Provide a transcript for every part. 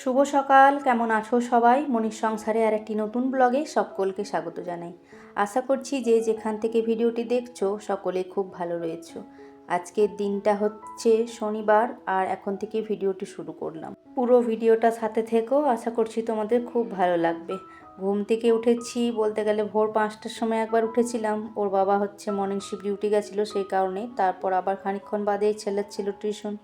শুভ সকাল, কেমন আছো সবাই? মনির সংসারে আর একটি নতুন ব্লগে সকলকে স্বাগত জানাই। আশা করছি যে যেখান থেকে ভিডিওটি দেখছ, সকলে খুব ভালো রয়েছো। আজকের দিনটা হচ্ছে শনিবার, আর এখন থেকে ভিডিওটি শুরু করলাম। পুরো ভিডিওটা সাথে থেকেও আশা করছি তোমাদের খুব ভালো লাগবে। ঘুম থেকে উঠেছি, বলতে গেলে ভোর পাঁচটার সময় একবার উঠেছিলাম। ওর বাবা হচ্ছে মর্নিং শিফট ডিউটি গেছিল সেই কারণে, তারপর আবার খানিকক্ষণ বাদেই ছেলের ছিল টিউশন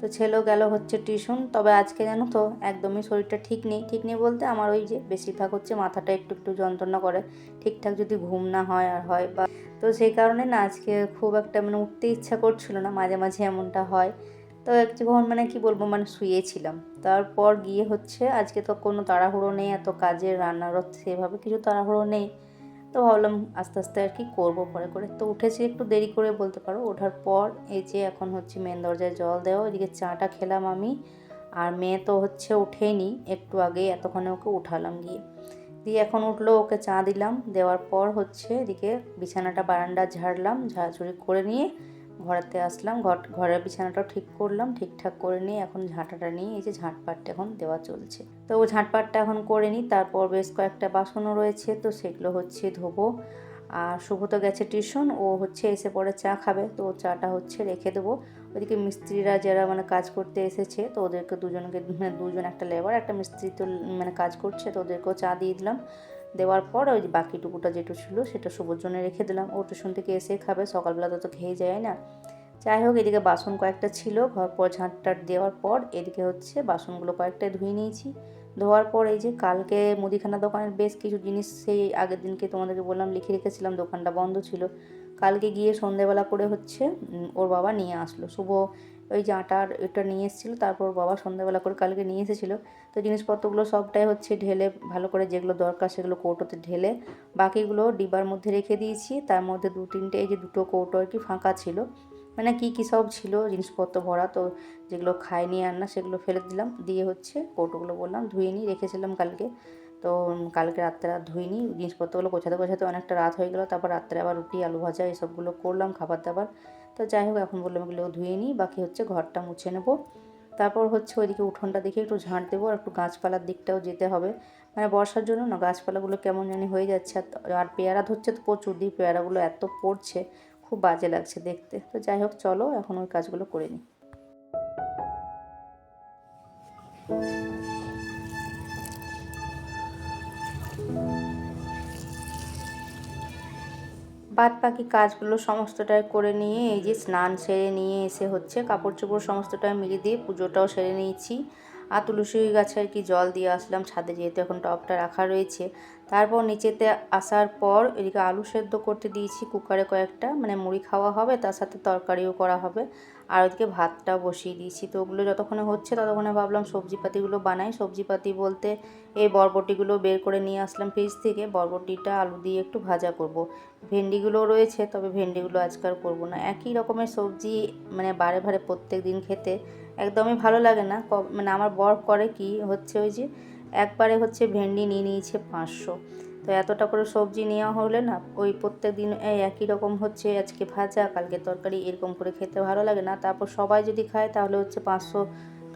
তো ছেলেও গেল হচ্ছে টিউশন। তবে আজকে জানো তো, একদমই শরীরটা ঠিক নেই। ঠিক নেই বলতে আমার ওই যে বেশিরভাগ হচ্ছে মাথাটা একটু একটু যন্ত্রণা করে। ঠিকঠাক যদি ঘুম না হয় আর হয় বা তো সেই কারণে না আজকে খুব একটা মানে উঠতে ইচ্ছা করছিল না, মাঝে মাঝে এমনটা হয়। তো একটুক্ষণ মানে কি বলব মানে শুয়েছিলাম। তারপর গিয়ে হচ্ছে আজকে তো কোনো তাড়াহুড়ো নেই, এত কাজের রান্নারও সেভাবে কিছু তাড়াহুড়ো নেই। তো ভাবলাম আস্তে আস্তে আর কি করব পরে করে। তো উঠেছি একটু দেরি করে বলতে পারো। ওঠার পর এই যে এখন হচ্ছে মেন দরজায় জল দেওয়া, ওইদিকে চাটা খেলাম আমি। আর মেয়ে তো হচ্ছে উঠেনি একটু আগে এতক্ষণে ওকে উঠালাম গিয়ে। দিয়ে এখন উঠল, ওকে চা দিলাম। দেওয়ার পর হচ্ছে এদিকে বিছানাটা বারান্দা ঝাড়লাম, ঝাড়াঝুড়ি করে নিয়ে ঘরেতে আসলাম, ঘর, ঘরের বিছানাটাও ঠিক করলাম, ঠিকঠাক করে নিয়ে এখন ঝাঁটাটা নিয়ে এই যে ঝাঁটপাটটা এখন দেওয়া চলছে। তো ও ঝাঁটপাটটা এখন করে নিই, তারপর বেশ কয়েকটা বাসনও রয়েছে, তো সেগুলো হচ্ছে ধোবো। আর শুভ তো গেছে টিউশন, ও হচ্ছে এসে পরে চা খাবে, তো চাটা হচ্ছে রেখে দেবো। ওইদিকে মিস্ত্রিরা যারা মানে কাজ করতে এসেছে, তো ওদেরকে দুজনকে মানে দুজন একটা লেবার, একটা মিস্ত্রি তো মানে কাজ করছে, তো ওদেরকেও চা দিয়ে দিলাম। দেওয়ার পর ওই বাকি টুকুটা যেটু ছিল সেটা শুভর রেখে দিলাম। ও টিউশন থেকে এসে খাবে, সকালবেলা তো তো খেয়ে যায়, না? যাই হোক, এদিকে বাসন কয়েকটা ছিল, ঘর পর ঝাঁটটাট দেওয়ার পর এদিকে হচ্ছে বাসনগুলো কয়েকটা ধুয়ে নিয়েছি। ধোয়ার পর এই যে কালকে মুদিখানা দোকানের বেশ কিছু জিনিস সেই আগের দিনকে তোমাদেরকে বললাম, লিখে রেখেছিলাম, দোকানটা বন্ধ ছিল। কালকে গিয়ে সন্ধেবেলা করে হচ্ছে ওর বাবা নিয়ে আসলো। শুভ ওই যে আটার এটা নিয়ে এসেছিল, তারপর বাবা সন্ধ্যাবেলা করে কালকে নিয়ে এসেছিল। তো জিনিসপত্রগুলো সবটাই হচ্ছে ঢেলে, ভালো করে যেগুলো দরকার সেগুলো কৌটোতে ঢেলে, বাকিগুলো ডিবার মধ্যে রেখে দিয়েছি। তার মধ্যে দু তিনটে এই যে দুটো কৌটো আর কি ফাঁকা ছিল। মানে কি কী সব ছিল, জিনিসপত্র ভরা তো যেগুলো খায়নি আর না সেগুলো ফেলে দিলাম। দিয়ে হচ্ছে কৌটোগুলো বললাম ধুয়ে নিই, রেখেছিলাম কালকে। তো কালকে রাত্রে রাত ধুইনি। জিনিসপত্রগুলো গোছাতে গোছাতে অনেকটা রাত হয়ে গেলো। তারপর রাত্রে আবার রুটি, আলু ভাজা এসবগুলো করলাম, খাবার দাবার। তো যাই হোক, এখন বললাম এগুলো ধুয়ে নিই বাকি হচ্ছে ঘরটা মুছে নেব। তারপর হচ্ছে ওইদিকে উঠোনটা দেখে একটু ঝাঁট দেবো আর একটু গাছপালার দিকটাও যেতে হবে। মানে বর্ষার জন্য না, গাছপালাগুলো কেমন জানি হয়ে যাচ্ছে। আর পেয়ারা ধরছে তো প্রচুর, দিয়ে পেয়ারাগুলো এত পড়ছে, খুব বাজে লাগছে দেখতে। তো যাই হোক, চলো এখন ওই কাজগুলো করে নিই। বাদ বাকি কাজগুলো সমস্তটাই করে নিয়ে, এই যে স্নান সেরে নিয়ে এসে হচ্ছে কাপড় চোপড় সমস্তটাই মিলিয়ে দিয়ে পুজোটাও সেরে নিয়েছি। আর তুলসী গাছে আর কি জল দিয়ে আসলাম, ছাদে যেহেতু এখন টপটা রাখা রয়েছে। তারপর নিচেতে আসার পর এদিকে আলু সেদ্ধ করতে দিয়েছি, কুকারে কয়েকটা মানে মুড়ি খাওয়া হবে, তার সাথে তরকারিও করা হবে। আর ওইদিকে ভাতটাও বসিয়ে দিয়েছি। তো ওগুলো যতক্ষণে হচ্ছে ততক্ষণে ভাবলাম সবজিপাতিগুলো বানাই। সবজিপাতি বলতে এই বরবটিগুলো বের করে নিয়ে আসলাম ফ্রিজ থেকে। বরবটিটা আলু দিয়ে একটু ভাজা করব। ভেন্ডিগুলো রয়েছে, তবে ভেন্ডিগুলো আজকাল করব না। একই রকমের সবজি মানে বারে বারে প্রত্যেক দিন খেতে একদমই ভালো লাগে না। মানে আমার বর করে কি হচ্ছে ওই যে, একবারে হচ্ছে ভেন্ডি নিয়ে নিয়েছে পাঁচশো। তো এতটা করে সবজি নেওয়া হলে না, ওই প্রত্যেক দিন একই রকম হচ্ছে, আজকে ভাজা, কালকে তরকারি, এরকম করে খেতে ভালো লাগে না। তারপর সবাই যদি খায়, তাহলে হচ্ছে পাঁচশো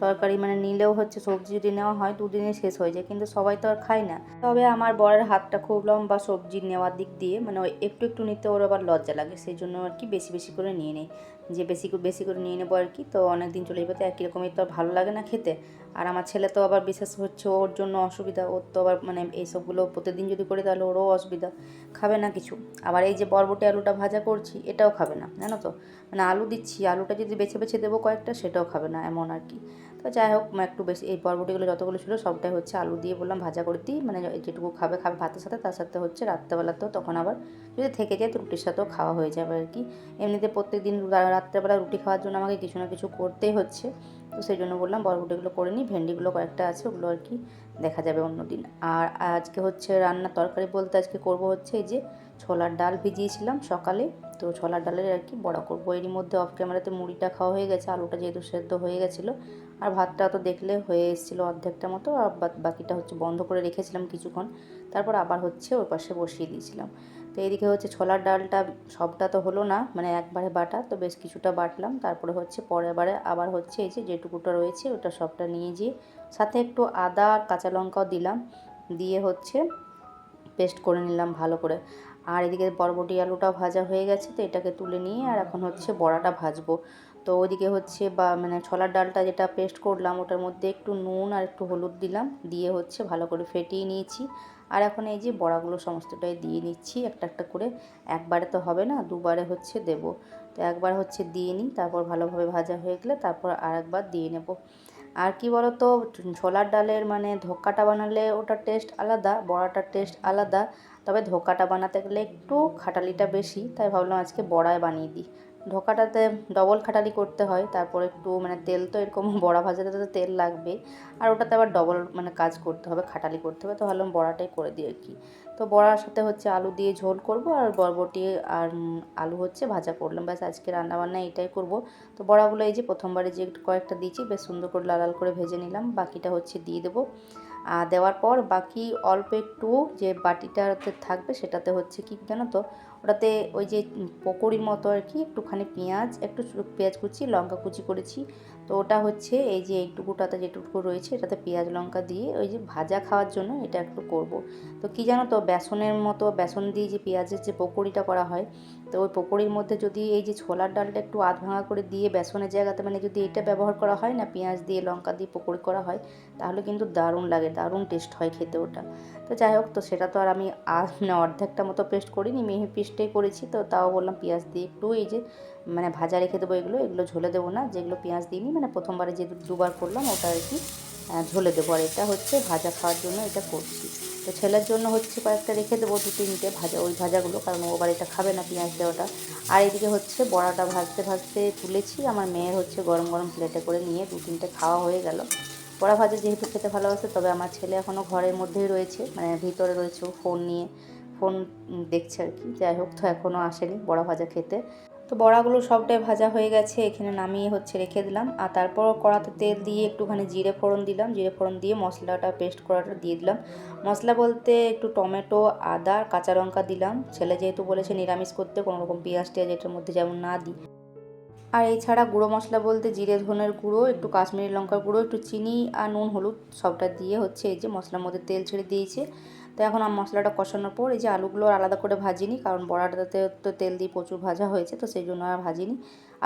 তরকারি মানে নিলেও হচ্ছে সবজি যদি নেওয়া হয়, দুদিনে শেষ হয়ে যায়, কিন্তু সবাই তো আর খায় না। তবে আমার বরের হাতটা খুব লম্বা সবজি নেওয়ার দিক দিয়ে মানে ওই একটু একটু নিতে ওর আবার লজ্জা লাগে, সেই জন্য আর কি বেশি বেশি করে নিয়ে নেই। যে বেশি বেশি করে নিয়ে নেব আর কি। তো অনেক দিন চলে যাবে, তো একই রকমই তো ভালো লাগে না খেতে। আর আমার ছেলে তো আবার বিশেষ হচ্ছে ওর জন্য অসুবিধা। ওর তো আবার মানে এইসবগুলো প্রতিদিন যদি করে তাহলে ওরও অসুবিধা। খাবে না কিছু। আবার এই যে বরবটি আলুটা ভাজা করছি, এটাও খাবে না, জানো তো? মানে আলু দিচ্ছি, আলুটা যদি বেছে বেছে দেবো কয়েকটা, সেটাও খাবে না, এমন আর কি। তো যাই হোক একটু বেশি এই বরবটিগুলো যতগুলো ছিল, সবটাই হচ্ছে আলু দিয়ে বললাম ভাজা করে দিই। মানে যেটুকু খাবে খাবে ভাতের সাথে, তার সাথে হচ্ছে রাত্রেবেলাতেও তখন আবার যদি থেকে যায়, তো রুটির সাথেও খাওয়া হয়ে যাবে আর কি। এমনিতে প্রত্যেক দিন রাত্রেবেলা রুটি খাওয়ার জন্য আমাকে কিছু না কিছু করতেই হচ্ছে। তো সেই জন্য বললাম বরবটিগুলো করে নিই, ভেন্ডিগুলো কয়েকটা আছে, ওগুলো আর কি দেখা যাবে অন্য দিন আর আজকে হচ্ছে রান্না তরকারি বলতে আজকে করব হচ্ছে এই যে ছোলার ডাল ভিজিয়েছিলাম সকালে। তো ছোলার ডালের আর কি বড়া করব। এরই মধ্যে অফ ক্যামেরাতে মুড়িটা খাওয়া হয়ে গেছে, আলুটা যেহেতু সেদ্ধ হয়ে গেছিল। আর ভাতটা তো দেখলে হয়ে এসেছিল অর্ধেকটা মতো, আর বাকিটা হচ্ছে বন্ধ করে রেখেছিলাম কিছুক্ষণ। তারপর আবার হচ্ছে ওই পাশে বসিয়ে দিয়েছিলাম। তো এইদিকে হচ্ছে ছোলার ডালটা সবটা তো হলো না মানে একবারে বাটা, তো বেশ কিছুটা বাটলাম। তারপরে হচ্ছে পরের বারে আবার হচ্ছে এই যে যেটুকুটা রয়েছে ওটা সবটা নিয়ে যেয়ে সাথে একটু আদা আর কাঁচা লঙ্কাও দিলাম, দিয়ে হচ্ছে পেস্ট করে নিলাম ভালো করে। আর এদিকে বরবটি আলুটাও ভাজা হয়ে গেছে, তো এটাকে তুলে নিয়ে আর এখন হচ্ছে বড়াটা ভাজবো। তো ওইদিকে হচ্ছে বা মানে ছোলার ডালটা যেটা পেস্ট করলাম ওটার মধ্যে একটু নুন আর একটু হলুদ দিলাম, দিয়ে হচ্ছে ভালো করে ফেটিয়ে নিয়েছি। আর এখন এই যে বড়াগুলো সমস্তটাই দিয়ে নিচ্ছি, একটা একটা করে। একবারে তো হবে না, দুবারে হচ্ছে দেব। তো একবার হচ্ছে দিয়ে নিই, তারপর ভালোভাবে ভাজা হয়ে গেলে তারপর আর একবার দিয়ে নেব। আর কি বলো তো ছোলার ডালের মানে ধোক্কাটা বানালে ওটার টেস্ট আলাদা, বড়াটার টেস্ট আলাদা। তবে ধোকাটা বানাতে গেলে একটু খাটালিটা বেশি, তাই ভাবলাম আজকে বড়ায় বানিয়ে দিই। ধোকাটাতে ডবল খাটালি করতে হয়, তারপর একটু মানে তেল তো এরকম বড়া ভাজাতে তো তেল লাগবে। আর ওটাতে আবার ডবল মানে কাজ করতে হবে, খাটালি করতে হবে। তো ভাবলাম বড়াটাই করে দিই আর কি। তো বড়ার সাথে হচ্ছে আলু দিয়ে ঝোল করব আর বরবটি আর আলু হচ্ছে ভাজা করলাম। ব্যাস, আজকে রান্নাবান্না এটাই করব। তো বড়াগুলো এই যে প্রথমবারে যে কয়েকটা দিয়েছি, বেশ সুন্দর করে লাল লাল করে ভেজে নিলাম। বাকিটা হচ্ছে দিয়ে দেবো। আর দেওয়ার পর বাকি অল্প একটু যে বাটিটাতে থাকবে, সেটাতে হচ্ছে কি জানো তো ওটাতে ওই যে পকোড়ির মতো আর কি, একটুখানি পেঁয়াজ, একটু পেঁয়াজ কুচি, লঙ্কা কুচি করেছি। তো ওটা হচ্ছে এই যে এইটুকুটাতে যেটুকু রয়েছে, এটাতে পেঁয়াজ লঙ্কা দিয়ে ওই যে ভাজা খাওয়ার জন্য এটা একটু করব। তো কি জানো তো, বেসনের মতো, বেসন দিয়ে যে পেঁয়াজের যে পকোড়িটা করা হয়, তো ওই পকোড়ির মধ্যে যদি এই যে ছোলার ডালটা একটু আধ ভাঙা করে দিয়ে বেসনের জায়গাতে মানে যদি এটা ব্যবহার করা হয় না, পেঁয়াজ দিয়ে, লঙ্কা দিয়ে পকোড়ি করা হয়, তাহলে কিন্তু দারুণ লাগে, দারুণ টেস্ট হয় খেতে ওটা। তো যাই হোক, তো সেটা তো আর আমি অর্ধেকটা মতো পেস্ট করিনি মিহি পিসটাই করেছি, তো তাও বললাম পেঁয়াজ দিয়ে একটু এই যে মানে ভাজা রেখে দেবো এগুলো এগুলো ঝোলে দেবো না, যেগুলো পেঁয়াজ দিইনি মানে প্রথমবারে যে দুবার করলাম ওটা আর কি ঝোলে দেবো। আর এটা হচ্ছে ভাজা খাওয়ার জন্য এটা করছি। তো ছেলের জন্য হচ্ছে কয়েকটা রেখে দেবো, দু তিনটে ভাজা, ওই ভাজাগুলো, কারণ ও এটা খাবে না পেঁয়াজ দেওয়াটা। আর এদিকে হচ্ছে বড়াটা ভাজতে ভাজতে তুলেছি, আমার মেয়ের হচ্ছে গরম গরম প্লেটে করে নিয়ে দু তিনটে খাওয়া হয়ে গেল। বড়া ভাজা যেহেতু খেতে ভালোবাসে, তবে আমার ছেলে এখনও ঘরের মধ্যেই রয়েছে মানে ভিতরে রয়েছে ফোন নিয়ে, ফোন দেখছে আর কি, যাই হোক, তো এখনও আসেনি বড়া ভাজা খেতে। তো বড়াগুলো সবটাই ভাজা হয়ে গেছে, এখানে নামিয়ে হচ্ছে রেখে দিলাম। আর তারপর কড়াতে তেল দিয়ে একটুখানি জিরে ফোড়ন দিলাম। জিরে ফোড়ন দিয়ে মশলাটা পেস্ট করাটা দিয়ে দিলাম। মশলা বলতে একটু টমেটো, আদা, কাঁচা লঙ্কা দিলাম। ছেলে যেহেতু বলেছে নিরামিষ করতে কোনো রকম পেঁয়াজ টেয়াজ এটার মধ্যে যেমন না দিই। আর এছাড়া গুঁড়ো মশলা বলতে জিরে, ধনের গুঁড়ো, একটু কাশ্মীরি লঙ্কার গুঁড়ো, একটু চিনি আর নুন, হলুদ সবটা দিয়ে হচ্ছে এই যে মশলার মধ্যে তেল ছেড়ে দিয়েছে। তো এখন মশলাটা কষানোর পর এই যে আলুগুলো আর আলাদা করে ভাজিনি, কারণ বড়াটাতে তো তেল দিয়ে প্রচুর ভাজা হয়েছে, তো সেই জন্য আর ভাজিনি।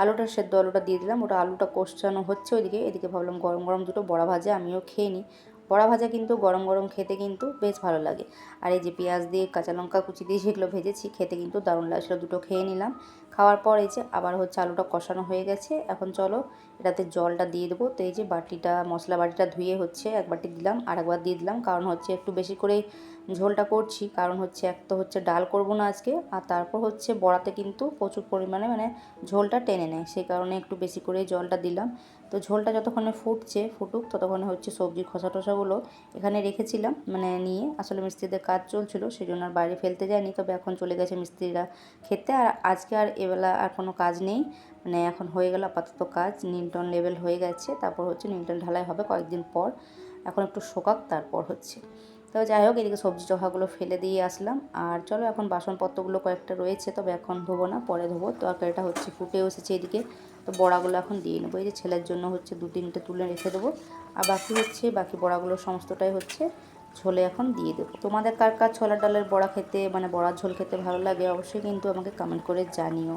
আলুটা সেদ্ধ আলুটা দিয়ে দিলাম, ওটা আলুটা কষানো হচ্ছে ওইদিকে, এদিকে ভাবলাম গরম গরম দুটো বড়া ভাজা আমিও খেয়ে নিই। বড়া ভাজা কিন্তু গরম গরম খেতে কিন্তু বেশ ভালো লাগে। আর এই যে পেঁয়াজ দিয়ে কাঁচা লঙ্কা কুচি দিয়ে সেগুলো ভেজেছি, খেতে কিন্তু দারুণ লাগে সেটা দুটো খেয়ে নিলাম। খাওয়ার পর এই যে আবার হচ্ছে আলুটা কষানো হয়ে গেছে, এখন চলো এটাতে জলটা দিয়ে দেবো। তো এই যে বাটিটা, মশলা বাটিটা ধুয়ে হচ্ছে, এক বাটি দিলাম আর একবার দিয়ে দিলাম, কারণ হচ্ছে একটু বেশি করে ঝোলটা করছি, কারণ হচ্ছে এক তো হচ্ছে ডাল করব না আজকে, আর তারপর হচ্ছে বড়াতে কিন্তু প্রচুর পরিমাণে মানে ঝোলটা টেনে নেয়, সেই কারণে একটু বেশি করে জলটা দিলাম। তো ঝোলটা যতক্ষণে ফুটছে, ফুটুক, ততক্ষণে হচ্ছে সবজির খসা টসাগুলো এখানে রেখেছিলাম মানে নিয়ে আসলে মিস্ত্রিদের কাজ চলছিল সেই জন্য আর বাইরে ফেলতে যায়নি, তবে এখন চলে গেছে মিস্ত্রিরা খেতে, আর আজকে আর এবেলা আর কোনো কাজ নেই মানে এখন হয়ে গেল আপাতত কাজ, নিলটন লেভেল হয়ে গেছে, তারপর হচ্ছে নিলটন ঢালাই হবে কয়েকদিন পর, এখন একটু শোকাক তারপর হচ্ছে। তো যাই হোক, এদিকে সবজি চোখাগুলো ফেলে দিয়ে আসলাম। আর চলো, এখন বাসনপত্রগুলো কয়েকটা রয়েছে, তবে এখন ধোবো না, পরে ধোবো। তরকারিটা হচ্ছে ফুটে এসেছে এদিকে, তো বড়াগুলো এখন দিয়ে নেব। এই যে ছেলের জন্য হচ্ছে দু তিনটে তুলে রেখে দেবো। আর বাকি হচ্ছে, বাকি বড়াগুলো সমস্তটাই হচ্ছে ঝোলে এখন দিয়ে দেবো। তোমাদের কার কার ছোলার ডালের বড়া খেতে মানে বড়ার ঝোল খেতে ভালো লাগে, অবশ্যই কিন্তু আমাকে কমেন্ট করে জানিও।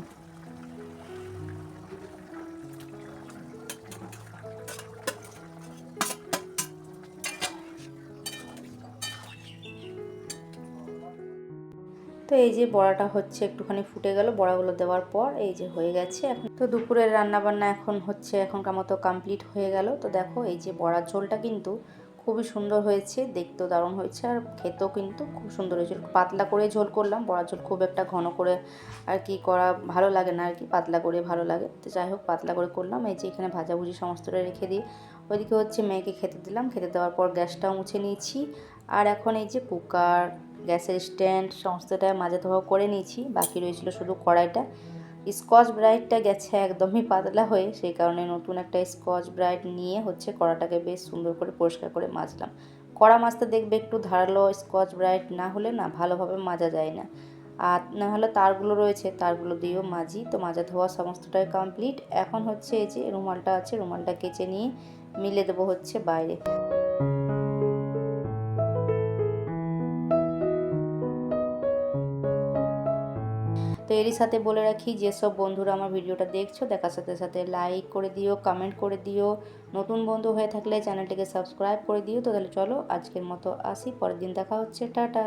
তো এই যে বড়াটা হচ্ছে একটুখানি ফুটে গেল, বড়াগুলো দেওয়ার পর এই যে হয়ে গেছে এখন। তো দুপুরের রান্নাবান্না এখন হচ্ছে এখনকার মতো কমপ্লিট হয়ে গেল। তো দেখো এই যে বড়ার ঝোলটা কিন্তু খুবই সুন্দর হয়েছে, দেখতেও দারুণ হয়েছে আর খেতেও কিন্তু খুব সুন্দর হয়েছে। পাতলা করে ঝোল করলাম বড়া ঝোল খুব একটা ঘন করে আর কি করা ভালো লাগে না আর কি, পাতলা করে ভালো লাগে। তো যাই হোক, পাতলা করে করলাম, এই যে এখানে ভাজাভুজি সমস্তটা রেখে দিই ওইদিকে হচ্ছে মেয়েকে খেতে দিলাম, খেতে দেওয়ার পর গ্যাসটাও মুছে নিয়েছি। আর এখন এই যে কুকার গ্যাসের স্ট্যান্ড সমস্তটা মাঝে ধোয়া করে নিয়েছি। বাকি রয়েছিল শুধু কড়াইটা। স্কচ ব্রাইটটা গেছে একদমই পাতলা হয়ে, সেই কারণে নতুন একটা স্কচ ব্রাইট নিয়ে হচ্ছে কড়াটাকে বেশ সুন্দর করে পরিষ্কার করে মাজলাম। কড়া মাজতে দেখবে একটু ধারালো স্কচ ব্রাইট না হলে না ভালোভাবে মাজা যায় না। আর না হলে তারগুলো রয়েছে, তারগুলো দিয়েও মাজি। তো মাজা ধোয়া সমস্তটাই কমপ্লিট। এখন হচ্ছে এই যে রুমালটা আছে রুমালটা কেচে নিয়ে মিলে দেবো হচ্ছে বাইরে। তো এরই সাথে বলে রাখি, যেসব বন্ধুরা আমার ভিডিওটা দেখছ, দেখার সাথে সাথে লাইক করে দিও কমেন্ট করে দিও। নতুন বন্ধু হয়ে থাকলে চ্যানেলটিকে সাবস্ক্রাইব করে দিও। তো তাহলে চলো আজকের মতো আসি, পরের দিন দেখা হচ্ছে, টাটা।